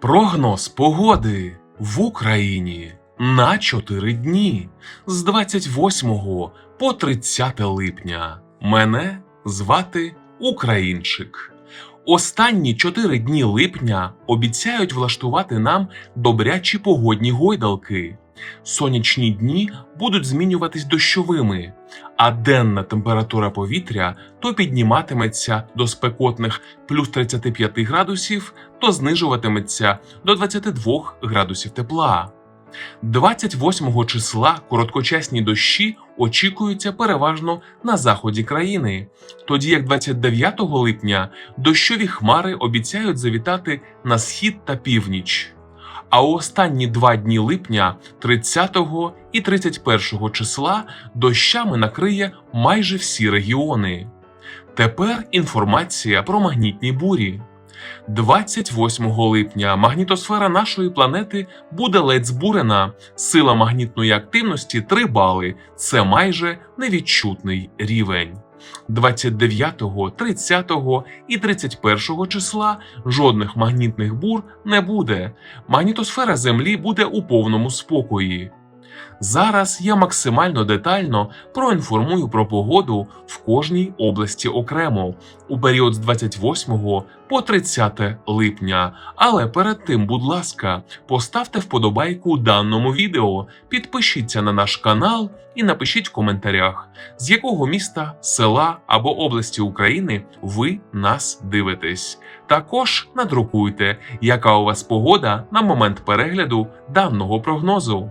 Прогноз погоди в Україні на 4 дні з 28 по 30 липня. Мене звати Українчик. Останні 4 дні липня обіцяють влаштувати нам добрячі погодні гойдалки. Сонячні дні будуть змінюватись дощовими, а денна температура повітря то підніматиметься до спекотних плюс 35 градусів, то знижуватиметься до 22 градусів тепла. 28 числа короткочасні дощі очікуються переважно на заході країни, тоді як 29 липня дощові хмари обіцяють завітати на схід та північ. А у останні два дні липня, 30 і 31 числа, дощами накриє майже всі регіони. Тепер інформація про магнітні бурі. 28 липня магнітосфера нашої планети буде ледь збурена. Сила магнітної активності 3 бали. Це майже невідчутний рівень. 29, 30 і 31 числа жодних магнітних бур не буде. Магнітосфера Землі буде у повному спокої. Зараз я максимально детально проінформую про погоду в кожній області окремо у період з 28 по 30 липня. Але перед тим, будь ласка, поставте вподобайку даному відео, підпишіться на наш канал і напишіть в коментарях, з якого міста, села або області України ви нас дивитесь. Також надрукуйте, яка у вас погода на момент перегляду даного прогнозу.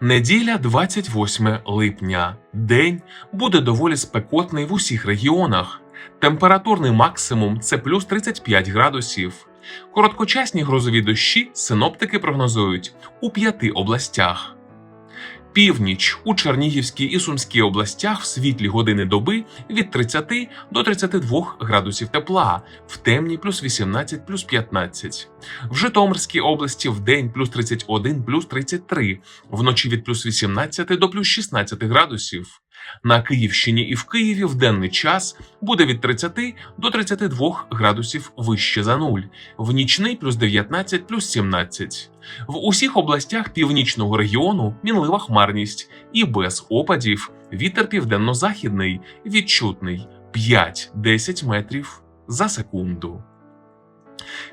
Неділя 28 липня. День буде доволі спекотний в усіх регіонах. Температурний максимум це плюс 35 градусів. Короткочасні грозові дощі синоптики прогнозують у п'яти областях. Північ у Чернігівській і Сумській областях в світлі години доби від 30 до 32 градусів тепла, в темні плюс 18 плюс 15. В Житомирській області в день плюс 31 плюс 33, вночі від плюс 18 до плюс 16 градусів. На Київщині і в Києві в денний час буде від 30 до 32 градусів вище за нуль, в нічний плюс 19 плюс 17. В усіх областях північного регіону мінлива хмарність і без опадів вітер південно-західний відчутний 5-10 метрів за секунду.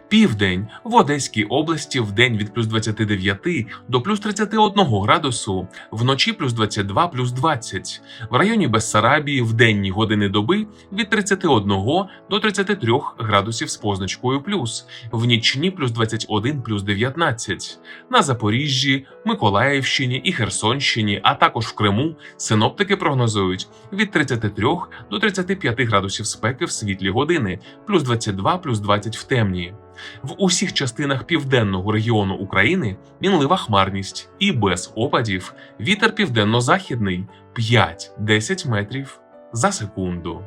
Південь в Одеській області в день від плюс 29 до плюс 31 градусу, вночі плюс 22 плюс 20. В районі Бессарабії в денні години доби від 31 до 33 градусів з позначкою плюс, в нічні плюс 21 плюс 19. На Запоріжжі, Миколаївщині і Херсонщині, а також в Криму синоптики прогнозують від 33 до 35 градусів спеки в світлі години, плюс 22 плюс 20 в темні. В усіх частинах південного регіону України мінлива хмарність і без опадів вітер південно-західний 5-10 метрів за секунду.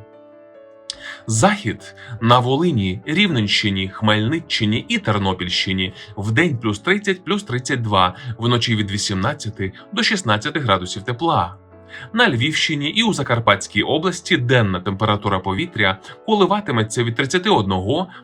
Захід на Волині, Рівненщині, Хмельниччині і Тернопільщині в день плюс 30 плюс 32, вночі від 18 до 16 градусів тепла. На Львівщині і у Закарпатській області денна температура повітря коливатиметься від 31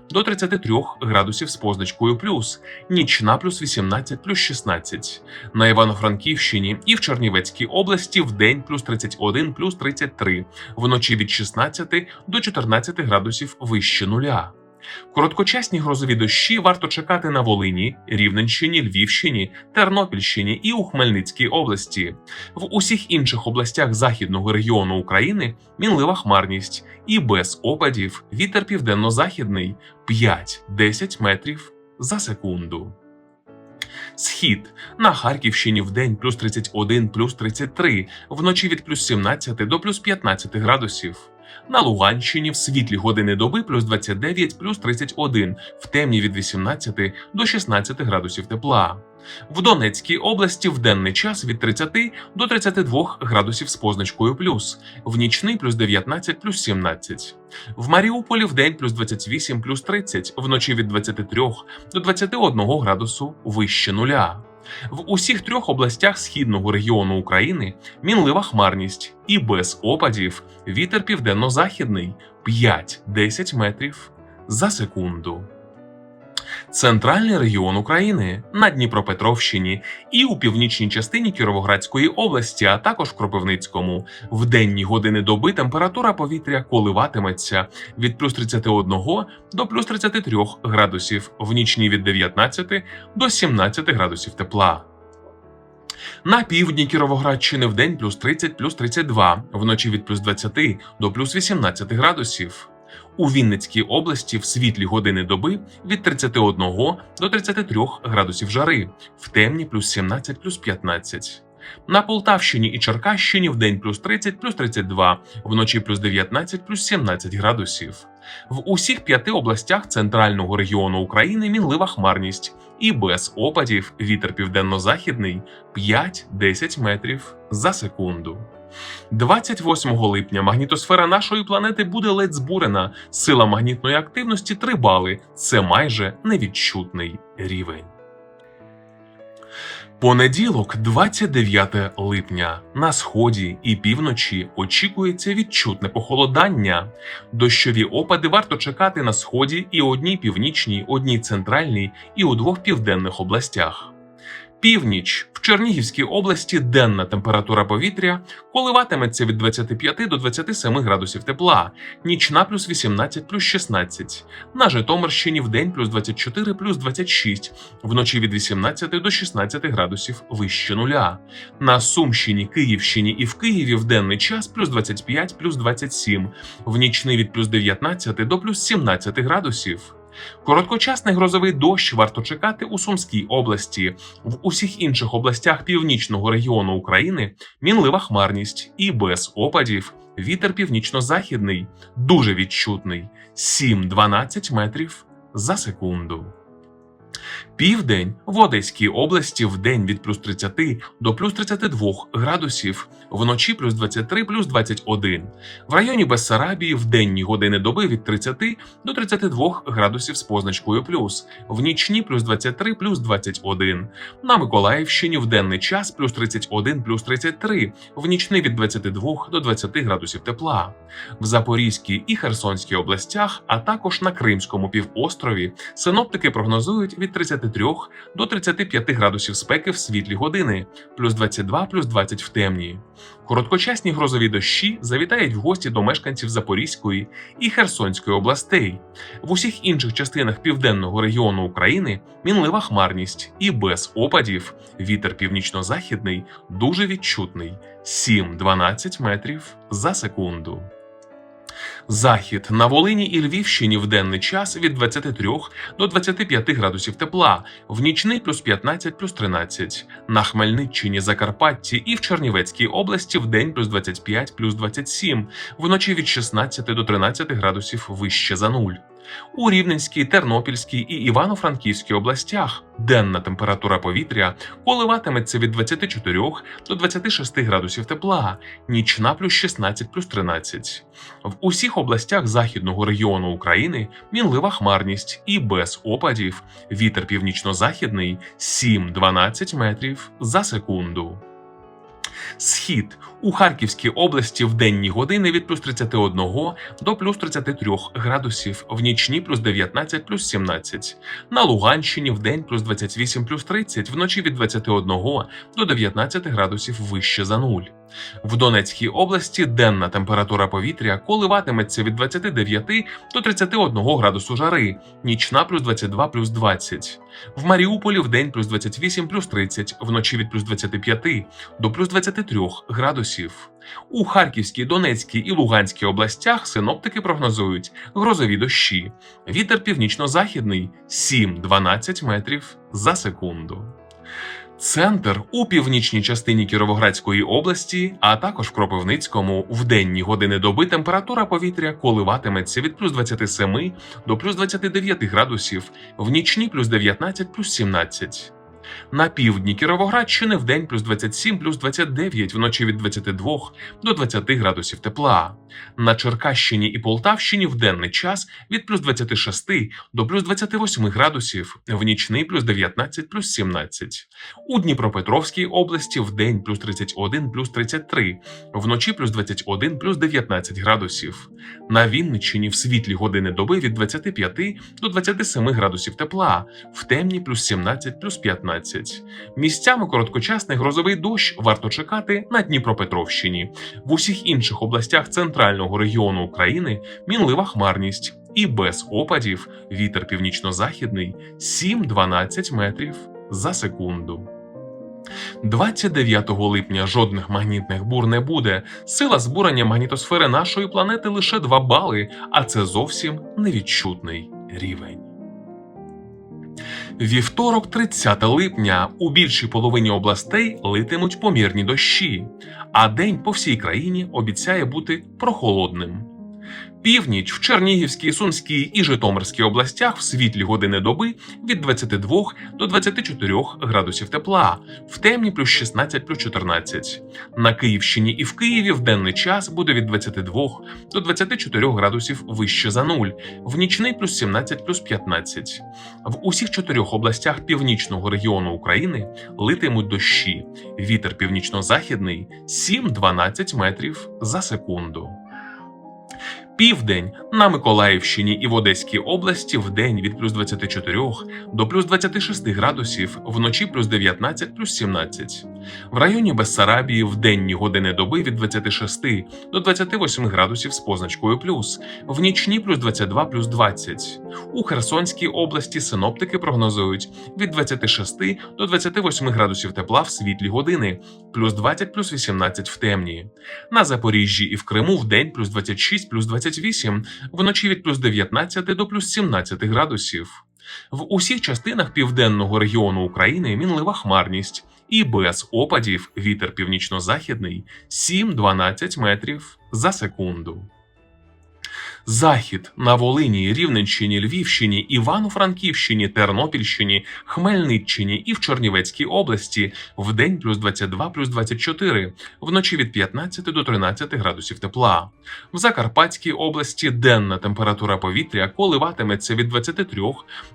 до 33 градусів з позначкою плюс, нічна плюс 18 плюс 16. На Івано-Франківщині і в Чернівецькій області в день плюс 31 плюс 33, вночі від 16 до 14 градусів вище нуля. Короткочасні грозові дощі варто чекати на Волині, Рівненщині, Львівщині, Тернопільщині і у Хмельницькій області. В усіх інших областях західного регіону України мінлива хмарність і без опадів вітер південно-західний 5-10 метрів за секунду. Схід на Харківщині в день плюс 31 плюс 33, вночі від плюс 17 до плюс 15 градусів. На Луганщині в світлі години доби плюс 29 плюс 31, в темні від 18 до 16 градусів тепла. В Донецькій області в денний час від 30 до 32 градусів з позначкою плюс, в нічний плюс 19 плюс 17. В Маріуполі в день плюс 28 плюс 30, вночі від 23 до 21 градусу вище нуля. В усіх трьох областях східного регіону України мінлива хмарність і без опадів вітер південно-західний 5-10 метрів за секунду. Центральний регіон України на Дніпропетровщині і у північній частині Кіровоградської області, а також Кропивницькому. В денні години доби температура повітря коливатиметься від плюс 31 до плюс 33 градусів, в нічні від 19 до 17 градусів тепла. На півдні Кіровоградщини в день плюс 30 плюс 32, вночі від плюс 20 до плюс 18 градусів. У Вінницькій області в світлі години доби від 31 до 33 градусів жари, в темні плюс 17 плюс 15. На Полтавщині і Черкащині в день плюс 30 плюс 32, вночі плюс 19 плюс 17 градусів. В усіх п'яти областях центрального регіону України мінлива хмарність і без опадів вітер південно-західний 5-10 метрів за секунду. 28 липня магнітосфера нашої планети буде ледь збурена. Сила магнітної активності 3 бали. Це майже невідчутний рівень. Понеділок, 29 липня. На сході і півночі очікується відчутне похолодання. Дощові опади варто чекати на сході і одній північній, одній центральній і у двох південних областях. Північ в Чернігівській області денна температура повітря коливатиметься від 25 до 27 градусів тепла, нічна плюс 18 плюс 16. На Житомирщині в день плюс 24 плюс 26, вночі від 18 до 16 градусів вище нуля. На Сумщині, Київщині і в Києві в денний час плюс 25 плюс 27, в нічний від плюс 19 до плюс 17 градусів. Короткочасний грозовий дощ варто чекати у Сумській області. В усіх інших областях північного регіону України мінлива хмарність і без опадів. Вітер північно-західний, дуже відчутний 7-12 метрів за секунду. Південь в Одеській області в день від плюс 30 до плюс 32 градусів, вночі плюс 23 плюс 21. В районі Бессарабії в денні години доби від 30 до 32 градусів з позначкою плюс, в нічні плюс 23 плюс 21. На Миколаївщині в денний час плюс 31 плюс 33, в нічний від 22 до 20 градусів тепла. В Запорізькій і Херсонській областях, а також на Кримському півострові синоптики прогнозують від 33 до 35 градусів спеки в світлі години, плюс 22 плюс 20 в темні. Короткочасні грозові дощі завітають в гості до мешканців Запорізької і Херсонської областей. В усіх інших частинах південного регіону України мінлива хмарність і без опадів. Вітер північно-західний дуже відчутний 7-12 метрів за секунду. Захід на Волині і Львівщині в денний час від 23 до 25 градусів тепла, в нічний плюс 15 плюс 13. На Хмельниччині, Закарпатті і в Чернівецькій області в день плюс 25 плюс 27, вночі від 16 до 13 градусів вище за нуль. У Рівненській, Тернопільській і Івано-Франківській областях денна температура повітря коливатиметься від 24 до 26 градусів тепла, нічна плюс 16 плюс 13. В усіх областях західного регіону України мінлива хмарність і без опадів. Вітер північно-західний 7-12 метрів за секунду. Схід у Харківській області в денні години від плюс 31 до плюс 33 градусів, в нічні плюс 19 плюс 17. На Луганщині в день плюс 28 плюс 30, вночі від 21 до 19 градусів вище за нуль. В Донецькій області денна температура повітря коливатиметься від 29 до 31 градусу жари, нічна плюс 22 плюс 20. В Маріуполі в день плюс 28 плюс 30, вночі від плюс 25 до плюс 23 градусів. У Харківській, Донецькій і Луганській областях синоптики прогнозують грозові дощі. Вітер північно-західний 7-12 метрів за секунду. Центр у північній частині Кіровоградської області, а також в Кропивницькому в денні години доби температура повітря коливатиметься від плюс 27 до плюс 29 градусів, в нічні плюс 19 плюс 17. На півдні Кіровоградщини в день плюс 27 плюс 29, вночі від 22 до 20 градусів тепла. На Черкащині і Полтавщині в денний час від плюс 26 до плюс 28 градусів, в нічний плюс 19 плюс 17. У Дніпропетровській області в день плюс 31 плюс 33, вночі плюс 21 плюс 19 градусів. На Вінниччині в світлі години доби від 25 до 27 градусів тепла, в темні плюс 17 плюс 15. Місцями короткочасний грозовий дощ варто чекати на Дніпропетровщині. В усіх інших областях центрального регіону України мінлива хмарність і без опадів вітер північно-західний 7-12 метрів за секунду. 29 липня жодних магнітних бур не буде. Сила збурення магнітосфери нашої планети лише 2 бали, а це зовсім невідчутний рівень. Вівторок, 30 липня, у більшій половині областей литимуть помірні дощі, а день по всій країні обіцяє бути прохолодним. Північ в Чернігівській, Сумській і Житомирській областях в світлі години доби від 22 до 24 градусів тепла, в темні плюс 16 плюс 14. На Київщині і в Києві в денний час буде від 22 до 24 градусів вище за нуль, в нічний плюс 17 плюс 15. В усіх чотирьох областях північного регіону України литимуть дощі. Вітер північно-західний 7-12 метрів за секунду. Південь на Миколаївщині і в Одеській області в день від плюс 24 до плюс 26 градусів, вночі плюс 19 плюс 17. В районі Бессарабії в денні години доби від 26 до 28 градусів з позначкою плюс, в нічні плюс 22 плюс 20. У Херсонській області синоптики прогнозують від 26 до 28 градусів тепла в світлі години, плюс 20 плюс 18 в темні. На Запоріжжі і в Криму в день плюс 26 плюс 28, вночі від плюс 19 до плюс 17 градусів. В усіх частинах південного регіону України мінлива хмарність і без опадів вітер північно-західний 7-12 метрів за секунду. Захід на Волині, Рівненщині, Львівщині, Івано-Франківщині, Тернопільщині, Хмельниччині і в Чернівецькій області в день плюс 22 плюс 24, вночі від 15 до 13 градусів тепла. В Закарпатській області денна температура повітря коливатиметься від 23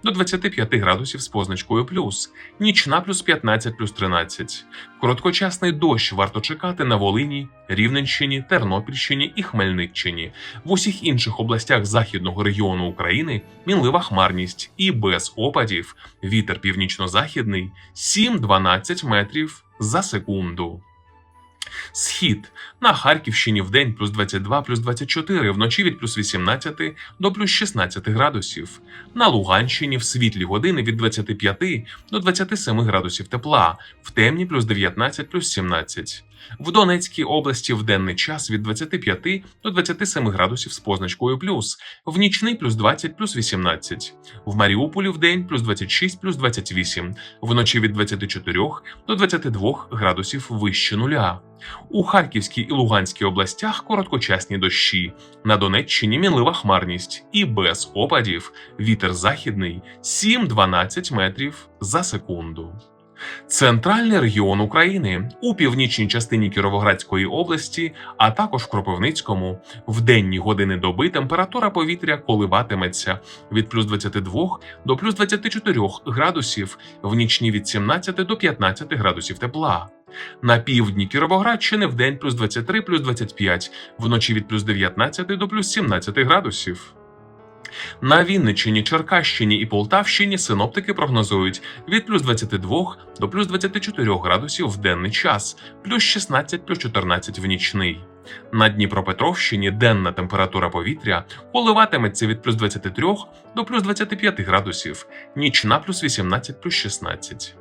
до 25 градусів з позначкою плюс, нічна плюс 15 плюс 13. Короткочасний дощ варто чекати на Волині, Рівненщині, Тернопільщині і Хмельниччині. В усіх інших областях західного регіону України мінлива хмарність і без опадів вітер північно-західний 7-12 метрів за секунду. Схід на Харківщині в день плюс 22 плюс 24, вночі від плюс 18 до плюс 16 градусів. На Луганщині в світлі години від 25 до 27 градусів тепла, в темні плюс 19 плюс 17. В Донецькій області в денний час від 25 до 27 градусів з позначкою плюс, в нічний плюс 20 плюс 18. В Маріуполі в день плюс 26 плюс 28, вночі від 24 до 22 градусів вище нуля. У Харківській і Луганській областях короткочасні дощі, на Донеччині мінлива хмарність. І без опадів. Вітер західний 7-12 метрів за секунду. Центральний регіон України у північній частині Кіровоградської області, а також Кропивницькому, в денні години доби температура повітря коливатиметься від плюс 22 до плюс 24 градусів, в нічні від 17 до 15 градусів тепла. На півдні Кіровоградщини в день плюс 23 плюс 25, вночі від плюс 19 до плюс 17 градусів. На Вінниччині, Черкащині і Полтавщині синоптики прогнозують від плюс 22 до плюс 24 градусів в денний час, плюс 16 плюс 14 в нічний. На Дніпропетровщині денна температура повітря коливатиметься від плюс 23 до плюс 25 градусів, нічна плюс 18 плюс 16.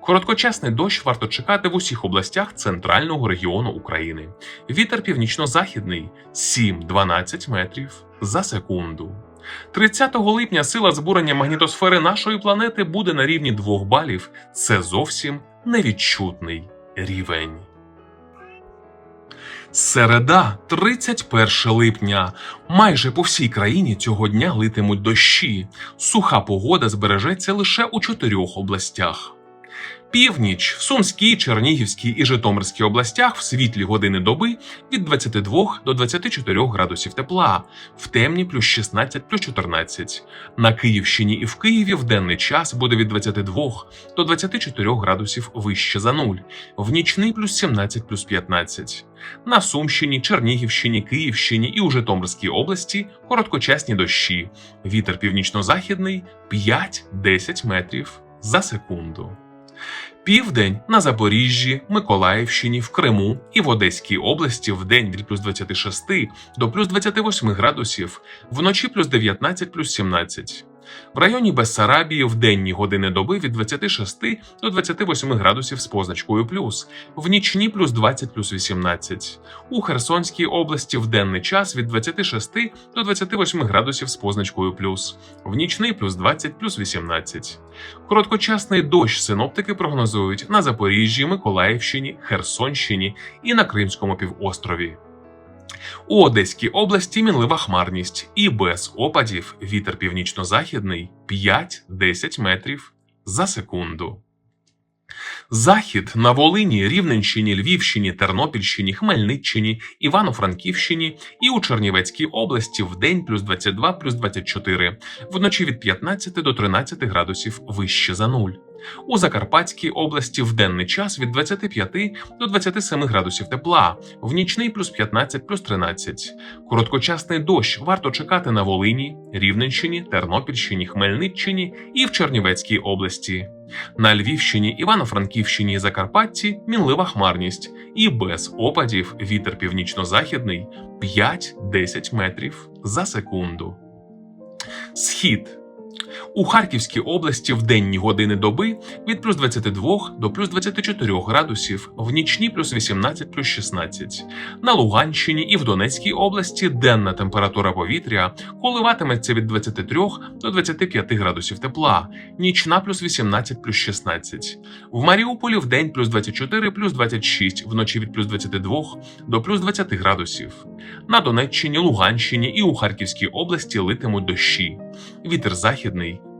Короткочасний дощ варто чекати в усіх областях центрального регіону України. Вітер північно-західний 7-12 метрів за секунду. 30 липня сила збурення магнітосфери нашої планети буде на рівні 2 балів. Це зовсім невідчутний рівень. Середа, 31 липня. Майже по всій країні цього дня литимуть дощі. Суха погода збережеться лише у чотирьох областях. Північ в Сумській, Чернігівській і Житомирській областях в світлі години доби від 22 до 24 градусів тепла, в темні плюс 16 плюс 14. На Київщині і в Києві в денний час буде від 22 до 24 градусів вище за нуль, в нічний плюс 17 плюс 15. На Сумщині, Чернігівщині, Київщині і у Житомирській області короткочасні дощі. Вітер північно-західний 5-10 метрів за секунду. Південь на Запоріжжі, Миколаївщині, в Криму і в Одеській області в день від плюс 26 до плюс 28 градусів, вночі плюс 19 плюс 17. В районі Бессарабії в денні години доби від 26 до 28 градусів з позначкою плюс, в нічні плюс 20 плюс 18. У Херсонській області в денний час від 26 до 28 градусів з позначкою плюс, в нічний плюс 20 плюс 18. Короткочасний дощ синоптики прогнозують на Запоріжжі, Миколаївщині, Херсонщині і на Кримському півострові. У Одеській області мінлива хмарність і без опадів вітер північно-західний 5-10 метрів за секунду. Захід на Волині, Рівненщині, Львівщині, Тернопільщині, Хмельниччині, Івано-Франківщині і у Чернівецькій області в день плюс 22 плюс 24, вночі від 15 до 13 градусів вище за нуль. У Закарпатській області в денний час від 25 до 27 градусів тепла, в нічний плюс 15 плюс 13. Короткочасний дощ варто чекати на Волині, Рівненщині, Тернопільщині, Хмельниччині і в Чернівецькій області. На Львівщині, Івано-Франківщині і Закарпатті мінлива хмарність і без опадів вітер північно-західний 5-10 метрів за секунду. Схід у Харківській області в денні години доби від плюс 22 до плюс 24 градусів, в нічні плюс 18 плюс 16. На Луганщині і в Донецькій області денна температура повітря коливатиметься від 23 до 25 градусів тепла, нічна плюс 18 плюс 16. В Маріуполі в день плюс 24 плюс 26, вночі від плюс 22 до плюс 20 градусів. На Донеччині, Луганщині і у Харківській області литимуть дощі. Вітер західний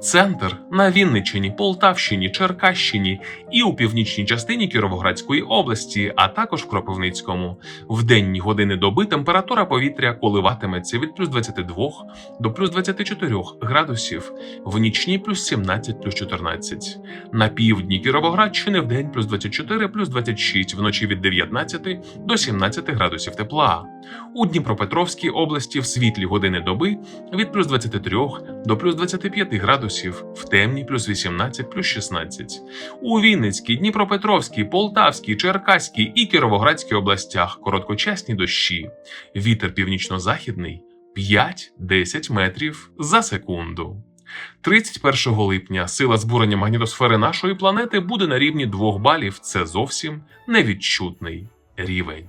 Центр на Вінниччині, Полтавщині, Черкащині і у північній частині Кіровоградської області, а також в Кропивницькому. В денні години доби температура повітря коливатиметься від плюс 22 до плюс 24 градусів, в нічні плюс 17 плюс 14. На півдні Кіровоградщини в день плюс 24 плюс 26, вночі від 19 до 17 градусів тепла. У Дніпропетровській області в світлі години доби від плюс 23 до плюс 25 градусів, в темні плюс 18 плюс 16. У Вінницькій, Дніпропетровській, Полтавській, Черкаській і Кіровоградській областях короткочасні дощі. Вітер північно-західний 5-10 метрів за секунду. 31 липня сила збурення магнітосфери нашої планети буде на рівні 2 балів. Це зовсім невідчутний рівень.